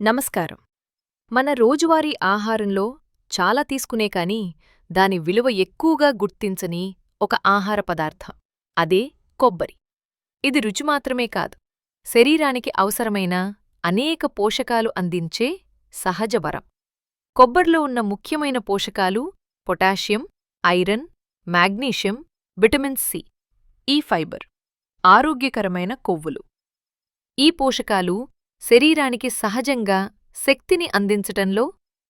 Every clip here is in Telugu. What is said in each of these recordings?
నమస్కారం. మన రోజువారీ ఆహారంలో చాలా తీసుకునే కాని దాని విలువ ఎక్కువగా గుర్తించని ఒక ఆహార పదార్థం అదే కొబ్బరి. ఇది రుచి మాత్రమే కాదు శరీరానికి అవసరమైన అనేక పోషకాలు అందించే సహజ వరం. కొబ్బరిలో ఉన్న ముఖ్యమైన పోషకాలు potassium iron magnesium vitamin C E fibre ఆరోగ్యకరమైన కొవ్వులు. ఈ పోషకాలు శరీరానికి సహజంగా శక్తిని అందించటంలో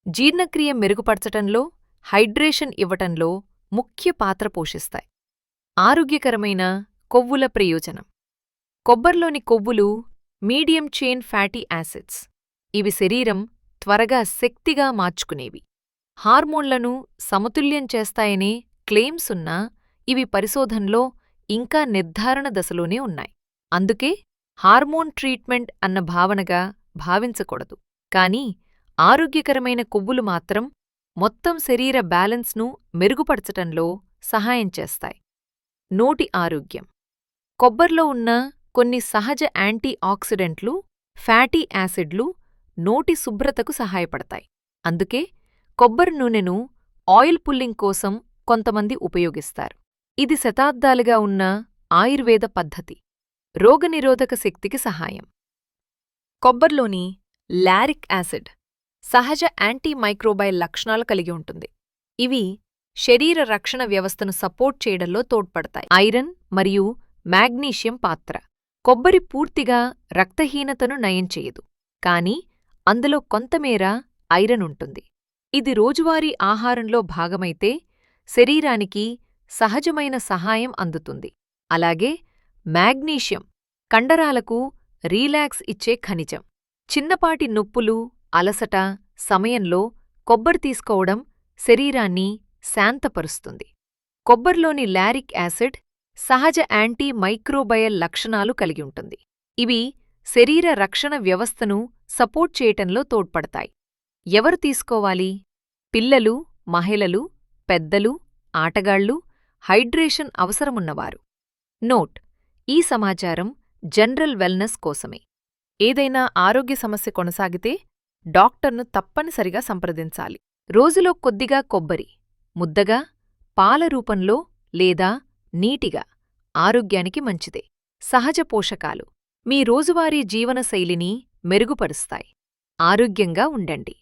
జీర్ణక్రియ మెరుగుపరచటంలో హైడ్రేషన్ ఇవ్వటంలో ముఖ్య పాత్ర పోషిస్తాయి. ఆరోగ్యకరమైన కొవ్వుల ప్రయోజనం. కొబ్బర్లోని కొవ్వులు మీడియం చైన్ ఫ్యాటీ యాసిడ్స్. ఇవి శరీరం త్వరగా శక్తిగా మార్చుకునేవి. హార్మోన్లను సమతుల్యం చేస్తాయనే క్లెయిమ్స్ ఉన్నా ఇవి పరిశోధనలో ఇంకా నిర్ధారణ దశలోనే ఉన్నాయి. అందుకే హార్మోన్ ట్రీట్మెంట్ అన్న భావనగా భావించకూడదు. కానీ ఆరోగ్యకరమైన కొవ్వులు మాత్రం మొత్తం శరీర బ్యాలెన్స్ను మెరుగుపరచటంలో సహాయం చేస్తాయి. నోటి ఆరోగ్యం. కొబ్బర్లో ఉన్న కొన్ని సహజ యాంటీ ఆక్సిడెంట్లు ఫ్యాటీ యాసిడ్లు నోటి శుభ్రతకు సహాయపడతాయి. అందుకే కొబ్బరి నూనెను ఆయిల్ పుల్లింగ్ కోసం కొంతమంది ఉపయోగిస్తారు. ఇది శతాబ్దాలుగా ఉన్న ఆయుర్వేద పద్ధతి. రోగనిరోధక శక్తికి సహాయం. కొబ్బరిలోని లారిక్ యాసిడ్ సహజ యాంటీమైక్రోబైల్ లక్షణాలు కలిగి ఉంటుంది. ఇవి శరీర రక్షణ వ్యవస్థను సపోర్ట్ చేయడంలో తోడ్పడతాయి. ఐరన్ మరియు మాగ్నీషియం పాత్ర కొబ్బరి పూర్తిగా రక్తహీనతను నయం చేయదు. కానీ అందులో కొంతమేర ఐరన్ ఉంటుంది. ఇది రోజువారీ ఆహారంలో భాగమైతే శరీరానికి సహజమైన సహాయం అందుతుంది. అలాగే మాగ్నీషియం కండరాలకు రీలాక్స్ ఇచ్చే ఖనిజం. చిన్నపాటి నొప్పులు అలసట సమయంలో కొబ్బరి తీసుకోవడం శరీరాన్ని శాంతపరుస్తుంది. కొబ్బరిలోని లారిక్ యాసిడ్ సహజ యాంటీ మైక్రోబయల్ లక్షణాలు కలిగి ఉంటుంది. ఇవి శరీర రక్షణ వ్యవస్థను సపోర్ట్ చేయటంలో తోడ్పడతాయి. ఎవరు తీసుకోవాలి? పిల్లలు మహిళలు పెద్దలు ఆటగాళ్ళు హైడ్రేషన్ అవసరమున్నవారు. నోట్. ఈ సమాచారం జనరల్ వెల్నెస్ కోసమే. ఏదైనా ఆరోగ్య సమస్య కొనసాగితే డాక్టర్ను తప్పనిసరిగా సంప్రదించాలి. రోజులో కొద్దిగా కొబ్బరి ముద్దగా పాల రూపంలో లేదా నీటిగా ఆరోగ్యానికి మంచిదే. సహజ పోషకాలు మీ రోజువారీ జీవనశైలిని మెరుగుపరుస్తాయి. ఆరోగ్యంగా ఉండండి.